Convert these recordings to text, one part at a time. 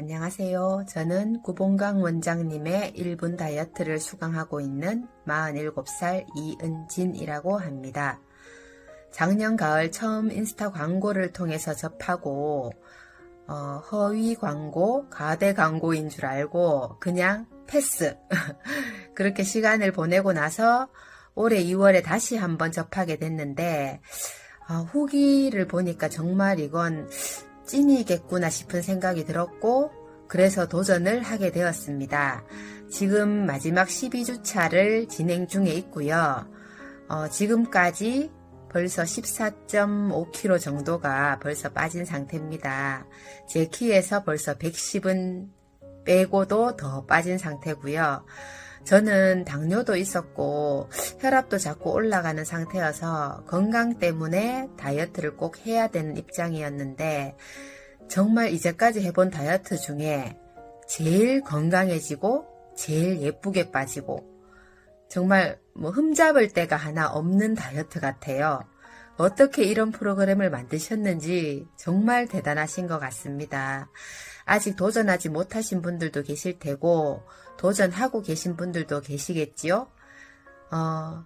안녕하세요. 저는 구봉강 원장님의 1분 다이어트를 수강하고 있는 47살 이은진이라고 합니다. 작년 가을 처음 인스타 광고를 통해서 접하고 어, 허위 광고, 가대 광고인 줄 알고 그냥 패스. 그렇게 시간을 보내고 나서 올해 2월에 다시 한번 접하게 됐는데 어, 후기를 보니까 정말 이건 찐이겠구나 싶은 생각이 들었고 그래서 도전을 하게 되었습니다. 지금 마지막 12주차를 진행 중에 있고요. 어, 지금까지 벌써 14.5kg 정도가 벌써 빠진 상태입니다. 제 키에서 벌써 110은 빼고도 더 빠진 상태고요. 저는 당뇨도 있었고 혈압도 자꾸 올라가는 상태여서 건강 때문에 다이어트를 꼭 해야 되는 입장이었는데 정말 이제까지 해본 다이어트 중에 제일 건강해지고 제일 예쁘게 빠지고 정말 뭐 흠잡을 데가 하나 없는 다이어트 같아요. 어떻게 이런 프로그램을 만드셨는지 정말 대단하신 것 같습니다. 아직 도전하지 못하신 분들도 계실 테고, 도전하고 계신 분들도 계시겠지요? 어,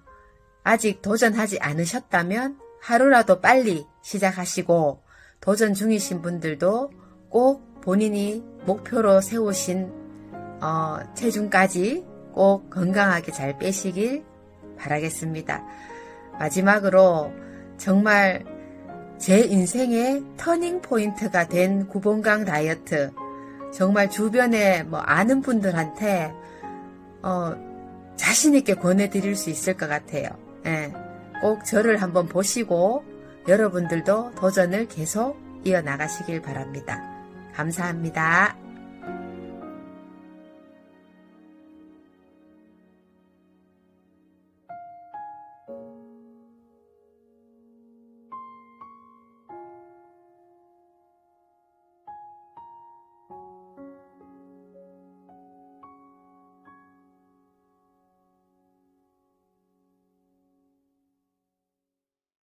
아직 도전하지 않으셨다면 하루라도 빨리 시작하시고, 도전 중이신 분들도 꼭 본인이 목표로 세우신 어, 체중까지 꼭 건강하게 잘 빼시길 바라겠습니다. 마지막으로 정말 제 인생의 터닝 포인트가 된 구봉강 다이어트 정말 주변에 뭐 아는 분들한테 어, 자신 있게 권해드릴 수 있을 것 같아요. 예, 꼭 저를 한번 보시고 여러분들도 도전을 계속 이어나가시길 바랍니다. 감사합니다.